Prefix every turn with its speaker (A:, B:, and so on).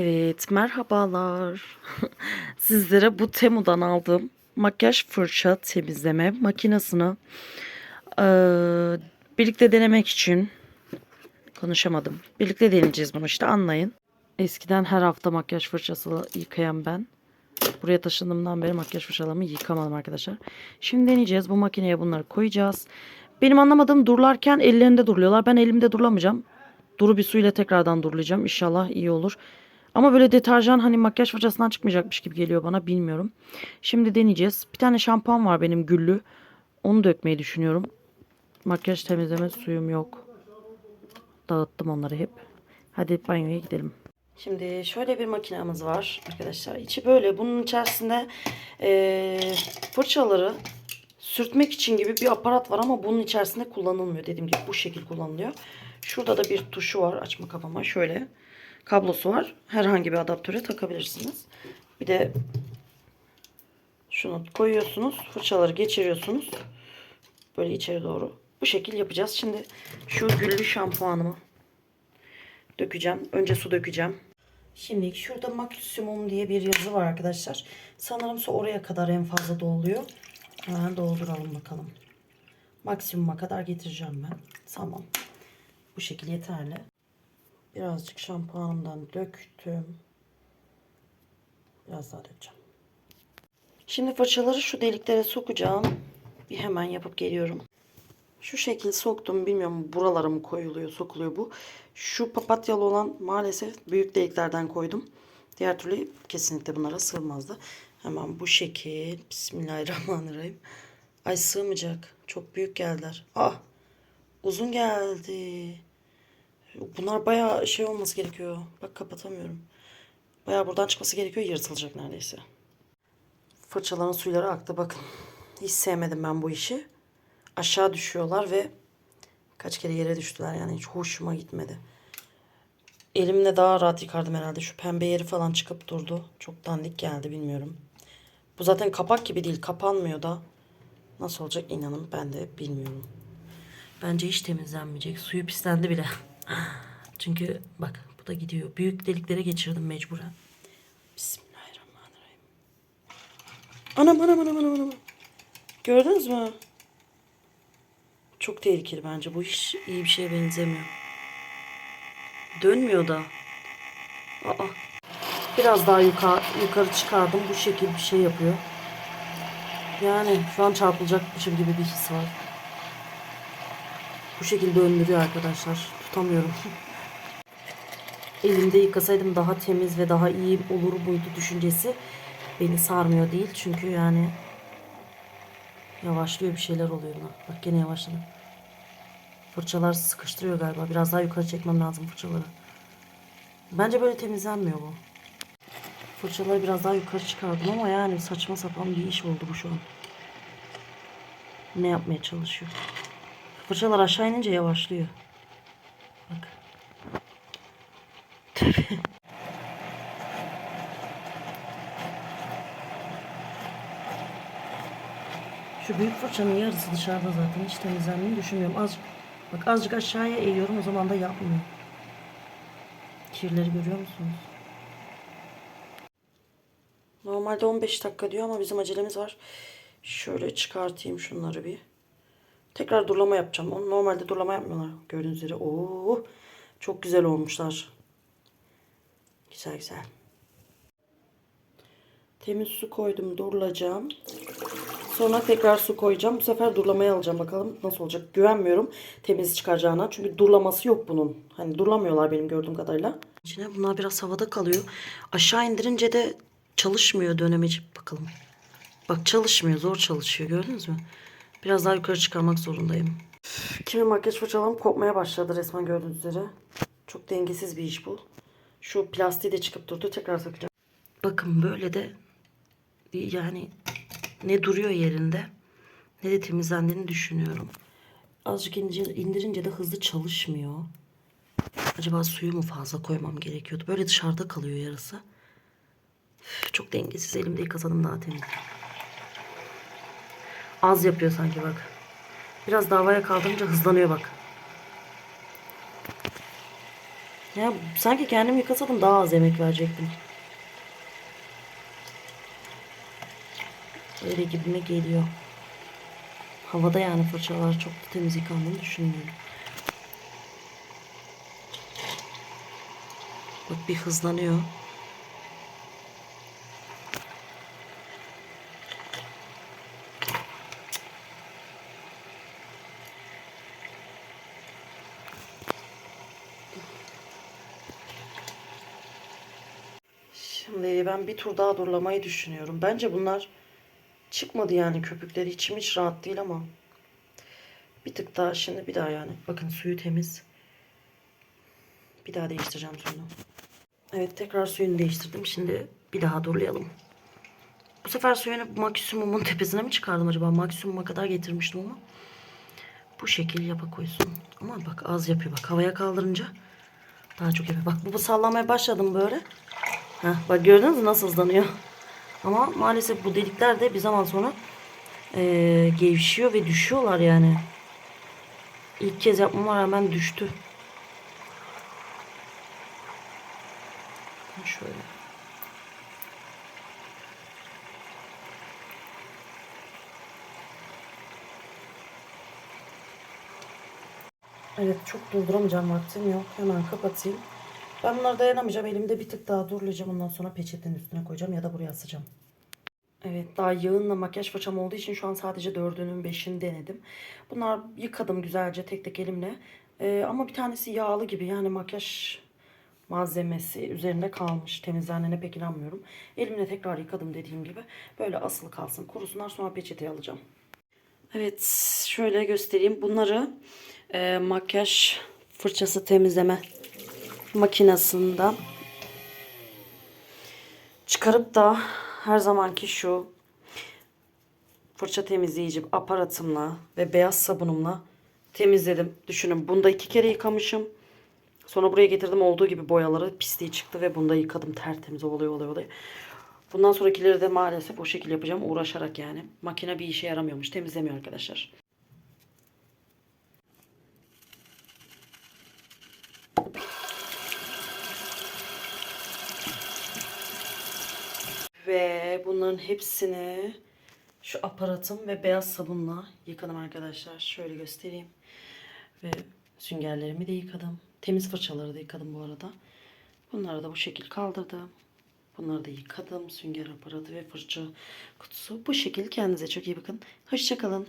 A: Evet, merhabalar. Sizlere bu Temu'dan aldığım makyaj fırça temizleme makinesini eee, birlikte denemek için konuşamadım. Birlikte deneyeceğiz bunu işte anlayın. Eskiden her hafta makyaj fırçası yıkayan ben. Buraya taşındığımdan beri makyaj fırçalarımı yıkamadım arkadaşlar. Şimdi deneyeceğiz. Bu makineye bunları koyacağız. Benim anlamadığım durlarken ellerinde duruluyorlar. Ben elimde durulamayacağım. Duru bir suyla tekrardan durulayacağım. İnşallah iyi olur. Ama böyle deterjan hani makyaj fırçasından çıkmayacakmış gibi geliyor bana bilmiyorum. Şimdi deneyeceğiz. Bir tane şampuan var benim güllü. Onu dökmeyi düşünüyorum. Makyaj temizleme suyum yok. Dağıttım onları hep. Hadi banyoya gidelim. Şimdi şöyle bir makinamız var arkadaşlar. İçi böyle. Bunun içerisinde eee, fırçaları sürtmek için gibi bir aparat var ama bunun içerisinde kullanılmıyor. Dediğim gibi bu şekil kullanılıyor. Şurada da bir tuşu var açma kapama. Şöyle kablosu var. Herhangi bir adaptöre takabilirsiniz. Bir de şunu koyuyorsunuz. Fırçaları geçiriyorsunuz. Böyle içeri doğru. Bu şekil yapacağız. Şimdi şu güllü şampuanımı dökeceğim. Önce su dökeceğim. Şimdi şurada maksimum diye bir yazı var arkadaşlar. Sanırım su oraya kadar en fazla doluyor. Hemen dolduralım bakalım. Maksimuma kadar getireceğim ben. Tamam. Bu şekil yeterli. Birazcık şampuanımdan döktüm. Biraz daha dökeceğim. Şimdi fırçaları şu deliklere sokacağım. Bir hemen yapıp geliyorum. Şu şekil soktum. Bilmiyorum buralara mı koyuluyor, sokuluyor bu. Şu papatyalı olan maalesef büyük deliklerden koydum. Diğer türlü kesinlikle bunlara sığmazdı. Hemen bu şekil. Bismillahirrahmanirrahim. Ay sığmayacak. Çok büyük geldiler. Ah uzun geldi. Bunlar bayağı şey olması gerekiyor. Bak kapatamıyorum. Bayağı buradan çıkması gerekiyor. Yırtılacak neredeyse. Fırçaların suyları aktı. Bakın. Hiç sevmedim ben bu işi. Aşağı düşüyorlar ve kaç kere yere düştüler. Yani hiç hoşuma gitmedi. Elimle daha rahat yıkardım herhalde. Şu pembe yeri falan çıkıp durdu. Çok dandik geldi bilmiyorum. Bu zaten kapak gibi değil. Kapanmıyor da. Nasıl olacak inanın ben de bilmiyorum. Bence hiç temizlenmeyecek. Suyu pislendi bile. Çünkü bak bu da gidiyor. Büyük deliklere geçirdim mecburen. Bismillahirrahmanirrahim. Anam anam anam anam anam. Gördünüz mü? Çok tehlikeli bence. Bu hiç iyi bir şeye benzemiyor. Dönmüyor da. Aa. Biraz daha yukarı, yukarı çıkardım. Bu şekil bir şey yapıyor. Yani şu an çarpılacakmışım gibi bir his var. Bu şekilde döndürüyor arkadaşlar. Tutamıyorum. Elimde yıkasaydım daha temiz ve daha iyi olur muydu düşüncesi beni sarmıyor değil. Çünkü yani yavaşlıyor bir şeyler oluyor buna. Bak gene yavaşladı. Fırçalar sıkıştırıyor galiba. Biraz daha yukarı çekmem lazım fırçaları. Bence böyle temizlenmiyor bu. Fırçaları biraz daha yukarı çıkardım ama yani saçma sapan bir iş oldu bu şu an. Ne yapmaya çalışıyor? Fırçalar aşağı inince yavaşlıyor. Bak. Tabii. Şu büyük fırçanın yarısı dışarıda zaten. Hiç temizlendiğini düşünmüyorum. Azıcık, bak azıcık aşağıya eğiyorum o zaman da yapmıyor. Kirleri görüyor musunuz? Normalde 15 dakika diyor ama bizim acelemiz var. Şöyle çıkartayım şunları bir. Tekrar durlama yapacağım. Normalde durlama yapmıyorlar gördüğünüz üzere. Oo, çok güzel olmuşlar. Güzel güzel. Temiz su koydum, durulacağım. Sonra tekrar su koyacağım. Bu sefer durlamaya alacağım bakalım nasıl olacak. Güvenmiyorum temiz çıkaracağına. Çünkü durlaması yok bunun. Hani durlamıyorlar benim gördüğüm kadarıyla. İçine bunlar biraz havada kalıyor. Aşağı indirince de çalışmıyor dönemeci. Bakalım. Bak çalışmıyor. Zor çalışıyor. Gördünüz mü? Biraz daha yukarı çıkarmak zorundayım. Kimi makyaj fırçalarım kopmaya başladı resmen gördüğünüz üzere. Çok dengesiz bir iş bu. Şu plastiği de çıkıp durdu. Tekrar takacağım. Bakın böyle de yani ne duruyor yerinde ne de temizlendiğini düşünüyorum. Azıcık ince- indirince de hızlı çalışmıyor. Acaba suyu mu fazla koymam gerekiyordu? Böyle dışarıda kalıyor yarısı. Çok dengesiz. Elimde yıkasadım daha temiz. Az yapıyor sanki bak. Biraz davaya kaldırınca hızlanıyor bak. Ya sanki kendim yıkasaydım daha az emek verecektim. Öyle gibime geliyor. Havada yani fırçalar çok da temiz yıkandığını düşünmüyorum. Bak bir hızlanıyor. Ben bir tur daha durulamayı düşünüyorum. Bence bunlar çıkmadı yani köpükleri. İçim hiç rahat değil ama. Bir tık daha şimdi bir daha yani. Bakın suyu temiz. Bir daha değiştireceğim suyunu. Evet tekrar suyunu değiştirdim. Şimdi bir daha durulayalım. Bu sefer suyunu maksimumumun tepesine mi çıkardım acaba? Maksimuma kadar getirmiştim ama. Bu şekil yapa koysun. Ama bak az yapıyor bak. Havaya kaldırınca daha çok yapıyor. Bak bu sallamaya başladım böyle. Heh, bak gördünüz mü nasıl hızlanıyor. Ama maalesef bu delikler de bir zaman sonra eee, gevşiyor ve düşüyorlar yani. İlk kez yapmama rağmen düştü. Şöyle. Evet çok dolduramayacağım vaktim yok. Hemen kapatayım. Ben bunları dayanamayacağım. Elimde bir tık daha durulayacağım. Ondan sonra peçetenin üstüne koyacağım ya da buraya asacağım. Evet daha yağınla makyaj fırçam olduğu için şu an sadece dördünün beşini denedim. Bunlar yıkadım güzelce tek tek elimle. Ee, ama bir tanesi yağlı gibi yani makyaj malzemesi üzerinde kalmış. Temizlendiğine pek inanmıyorum. Elimle tekrar yıkadım dediğim gibi. Böyle asılı kalsın. Kurusunlar sonra peçeteye alacağım. Evet şöyle göstereyim. Bunları e, makyaj fırçası temizleme makinesinden çıkarıp da her zamanki şu fırça temizleyici aparatımla ve beyaz sabunumla temizledim. Düşünün bunda iki kere yıkamışım. Sonra buraya getirdim olduğu gibi boyaları pisliği çıktı ve bunda yıkadım tertemiz oluyor oluyor oluyor. Bundan sonrakileri de maalesef o şekil yapacağım uğraşarak yani. Makine bir işe yaramıyormuş temizlemiyor arkadaşlar. Ve bunların hepsini şu aparatım ve beyaz sabunla yıkadım arkadaşlar. Şöyle göstereyim. Ve süngerlerimi de yıkadım. Temiz fırçaları da yıkadım bu arada. Bunları da bu şekil kaldırdım. Bunları da yıkadım. Sünger aparatı ve fırça kutusu. Bu şekil kendinize çok iyi bakın. Hoşçakalın.